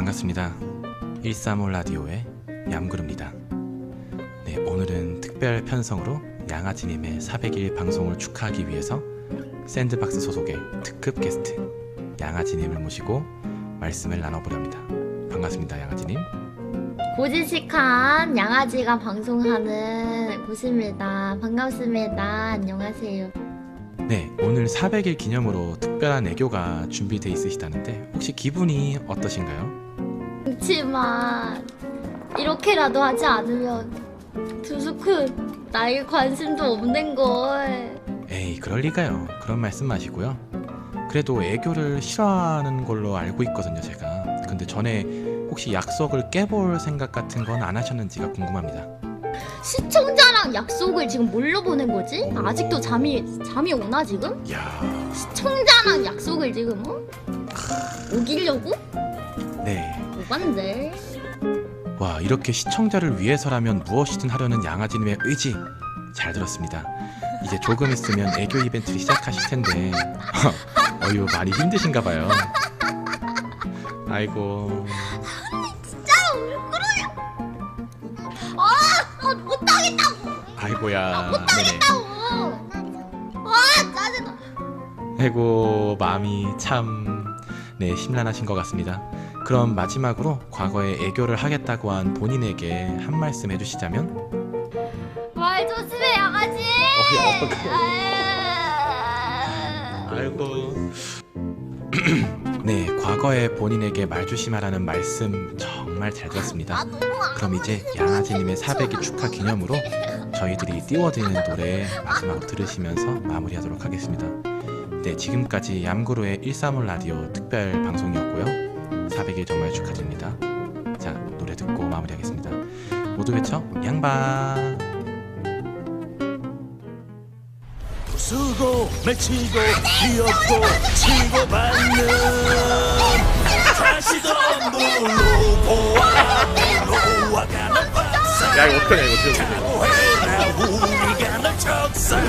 반갑습니다. 135 라디오의 얌그룹니다. 네, 오늘은 특별 편성으로 양아지님의 400일 방송을 축하하기 위해서 샌드박스 소속의 특급 게스트 양아지님을 모시고 말씀을 나눠보려 합니다. 반갑습니다, 양아지님. 고지식한 양아지가 방송하는 곳입니다. 반갑습니다. 안녕하세요. 네, 오늘 400일 기념으로 특별한 애교가 준비돼 있으시다는데 혹시 기분이 어떠신가요? 그렇지만 이렇게라도 하지 않으면 두수큰 나에게 관심도 없는 걸. 에이, 그럴 리가요. 그런 말씀 마시고요. 그래도 애교를 싫어하는 걸로 알고 있거든요, 제가. 근데 전에 혹시 약속을 깨볼 생각 같은 건 안 하셨는지가 궁금합니다. 시청자랑 약속을 지금 뭘로 보낸 거지? 아직도 잠이 잠이 오나 지금? 야, 시청자랑 약속을 지금 어? 우기려고? 네. 오반데. 와, 이렇게 시청자를 위해서라면 무엇이든 하려는 양아지님의 의지 잘 들었습니다. 이제 조금 있으면 애교 이벤트를 시작하실 텐데 어유 많이 힘드신가 봐요. 아이고, 아 못하겠다고. 아이고야. 네네. 못하겠다고. 아 짜증나. 아이고 마음이 참 네, 심란하신 것 같습니다. 그럼 마지막으로 과거에 애교를 하겠다고 한 본인에게 한 말씀 해주시자면 말 조심해 양아지. 아. 아이고 네 과거에 본인에게 말 조심하라는 말씀 정말 잘 들었습니다. 그럼 이제 양아지님의 400일 축하 기념으로 저희들이 띄워드리는 노래 마지막으로 들으시면서 마무리하도록 하겠습니다. 네 지금까지 얌구루의 135 라디오 특별 방송이었고요. 400일 정말 축하드립니다. 자 노래 듣고 마무리하겠습니다. 모두 외쳐 양바. 쓰고 맺히고 귀엽고 치고 받는 다시 덤불로 보아 물로 와가는 박사 야 이거 어떡하냐 이거 각오해라 우리가 널 척사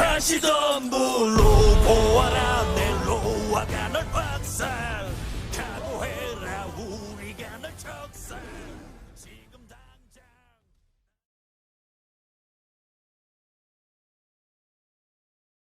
다시 덤불로 보아라 멜로와가 널 박살.